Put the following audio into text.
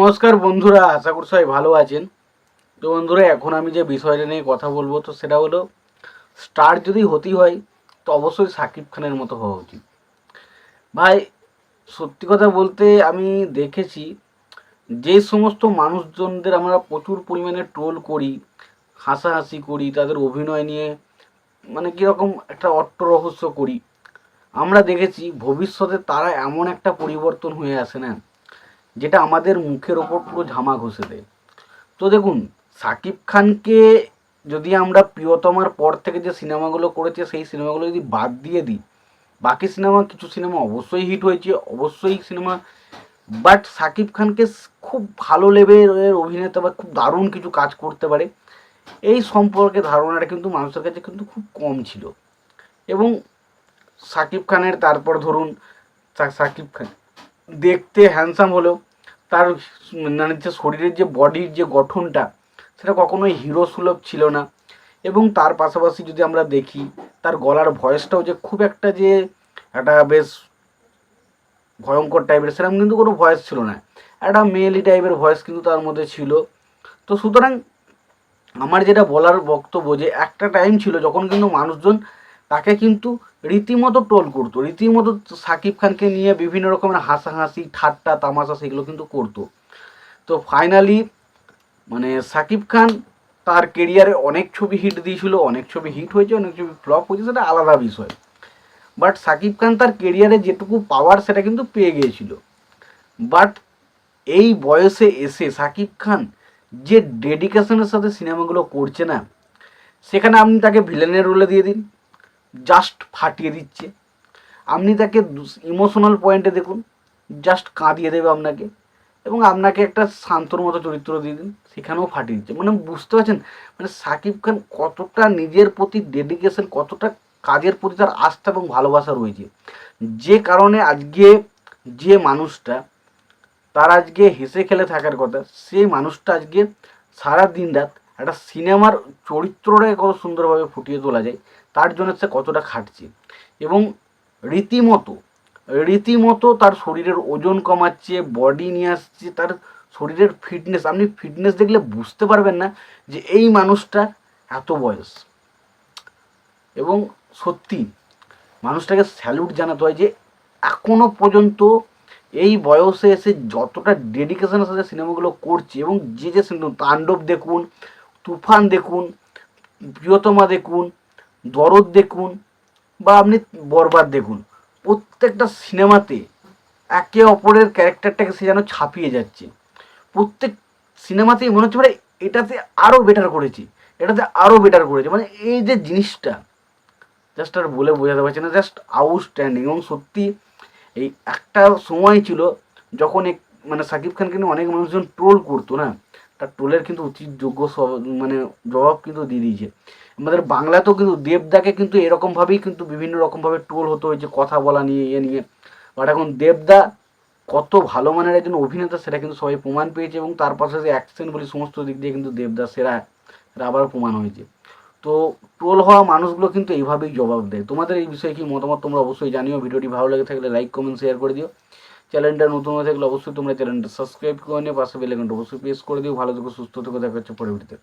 নমস্কার বন্ধুরা, আশা করি সবাই ভালো আছেন। তো বন্ধুরা, এখন আমি যে বিষয়টা নিয়ে কথা বলব, তো সেটা হলো, স্টার যদি হতেই হয়, তো অবশ্যই সাকিব খানের মতো হওয়া উচিত। ভাই, সত্যি কথা বলতে আমি দেখেছি, যে সমস্ত মানুষজনদের আমরা প্রচুর পরিমাণে ট্রোল করি, হাসাহাসি করি, তাদের অভিনয় নিয়ে মানে কীরকম একটা অট্ট রহস্য করি। আমরা দেখেছি, ভবিষ্যতে তারা এমন একটা পরিবর্তন হয়ে আসে না। যেটা আমাদের মুখের ওপর পুরো ঝামা ঘষে দেয়। তো দেখুন, সাকিব খানকে যদি আমরা প্রিয়তমার পর থেকে যে সিনেমাগুলো করেছে, সেই সিনেমাগুলো যদি বাদ দিয়ে দিই, বাকি সিনেমা, কিছু সিনেমা অবশ্যই হিট হয়েছে, অবশ্যই সিনেমা বাট সাকিব খানকে খুব ভালো লেভেলের অভিনেতা বা খুব দারুণ কিছু কাজ করতে পারে, এই সম্পর্কে ধারণাটা কিন্তু মানুষের কাছে কিন্তু খুব কম ছিল। এবং সাকিব খানের, তারপর ধরুন সাকিব খান দেখতে হ্যান্ডসাম হলেও তার মানে যে শরীরের যে বডির যে গঠনটা, সেটা কখনোই হিরো সুলভ ছিল না। এবং তার পাশাপাশি যদি আমরা দেখি, তার গলার ভয়েসটাও যে খুব একটা যে একটা বেশ ভয়ঙ্কর টাইপের সেরকম কিন্তু কোনো ভয়েস ছিল না। একটা মেয়েলি টাইপের ভয়েস কিন্তু তার মধ্যে ছিল। তো সুতরাং আমার যেটা বলার বক্তব্য যে একটা টাইম ছিল যখন কিন্তু মানুষজন তাকে কিন্তু রীতিমতো ট্রোল করতো, রীতিমতো সাকিব খানকে নিয়ে বিভিন্ন রকমের হাসাহাসি, ঠাট্টা, তামাশা সেগুলো কিন্তু করতো। তো ফাইনালি মানে সাকিব খান তার কেরিয়ারে অনেক ছবি হিট দিয়েছিল, অনেক ছবি হিট হয়েছে, অনেক ছবি ফ্লপ হয়েছে, সেটা আলাদা বিষয়। বাট সাকিব খান তার কেরিয়ারে যেটুকু পাওয়ার সেটা কিন্তু পেয়ে গিয়েছিল। বাট এই বয়সে এসে সাকিব খান যে ডেডিকেশনের সাথে সিনেমাগুলো করছে না, সেখানে আপনি তাকে ভিলেনের রোলে দিয়ে দিন। জাস্ট ফাটিয়ে দিচ্ছে। আপনি তাকে ইমোশনাল পয়েন্টে দেখুন জাস্ট কাঁদিয়ে দেবে আপনাকে এবং আপনাকে একটা শান্তর মতো চরিত্র দিয়ে দিন, সেখানেও ফাটিয়ে দিচ্ছে। মানে বুঝতে পারছেন? মানে সাকিব খান কতটা নিজের প্রতি ডেডিকেশন কতটা কাজের প্রতি তার আস্থা এবং ভালোবাসা রয়েছে। যে কারণে আজকে যে মানুষটা, তার আজকে হেসে খেলে থাকার কথা, সেই মানুষটা আজকে সারা দিন রাত একটা সিনেমার চরিত্রটাকে কত সুন্দরভাবে ফুটিয়ে তোলা যায় তার জন্য সে কতটা খাটছে? এবং রীতিমতো রীতিমতো তার শরীরের ওজন কমাচ্ছে বডি নিয়ে আসছে, তার শরীরের ফিটনেস আপনি ফিটনেস দেখলে বুঝতে পারবেন না যে এই মানুষটা এত বয়স। এবং সত্যি, মানুষটাকে স্যালুট জানাতে হয় যে এখনও পর্যন্ত এই বয়সে এসে যতটা ডেডিকেশনের সাথে সিনেমাগুলো করছে এবং যে যে সিনেমা, তাণ্ডব দেখুন, তুফান দেখুন, প্রিয়তমা দেখুন দরদ দেখুন বা আপনি বরবাদ দেখুন, প্রত্যেকটা সিনেমাতে একে অপরের ক্যারেক্টারটাকে সে যেন ছাপিয়ে যাচ্ছে। প্রত্যেক সিনেমাতেই মনে হচ্ছে মানে এটাতে আরও বেটার করেছি, এটাতে আরও বেটার করেছে। মানে এই যে জিনিসটা জাস্ট আর বলে বোঝাতে পারছি না জাস্ট আউটস্ট্যান্ডিং এবং সত্যি এই একটা সময় ছিল যখন এক মানে সাকিব খানকে নিয়ে অনেক মানুষজন ট্রোল করতো না, তার ট্রোলের কিন্তু উচিত যোগ্য মানে জবাব কিন্তু দিয়ে দিয়েছে। আমাদের বাংলাতেও কিন্তু দেবদাকে কিন্তু এরকমভাবেই কিন্তু বিভিন্ন রকমভাবে ট্রোল হতো হয়েছে কথা বলা নিয়ে ইয়ে নিয়ে। বাট এখন দেবদা কত ভালো মানের একজন অভিনেতা, সেটা কিন্তু সবাই প্রমাণ পেয়েছে এবং তার পাশাপাশি অ্যাকশন বলি সমস্ত দিক দিয়ে কিন্তু দেবদা সেরা সেটা আবারও প্রমাণ হয়েছে। তো ট্রোল হওয়া মানুষগুলো কিন্তু এইভাবেই জবাব দেয়। তোমাদের এই বিষয়ে কি মতামত তোমরা অবশ্যই জানিও। ভিডিওটি ভালো লেগে থাকলে লাইক কমেন্ট শেয়ার করে দিও। চ্যানেলটা নতুন হয়ে থাকলে অবশ্যই তোমরা চ্যানেলটা সাবস্ক্রাইব করে নিও। পাশে বেল অবশ্যই প্রেস করে দিও। ভালো থেকো, সুস্থ থেকো। দেখা হচ্ছে পরে ভিডিওতে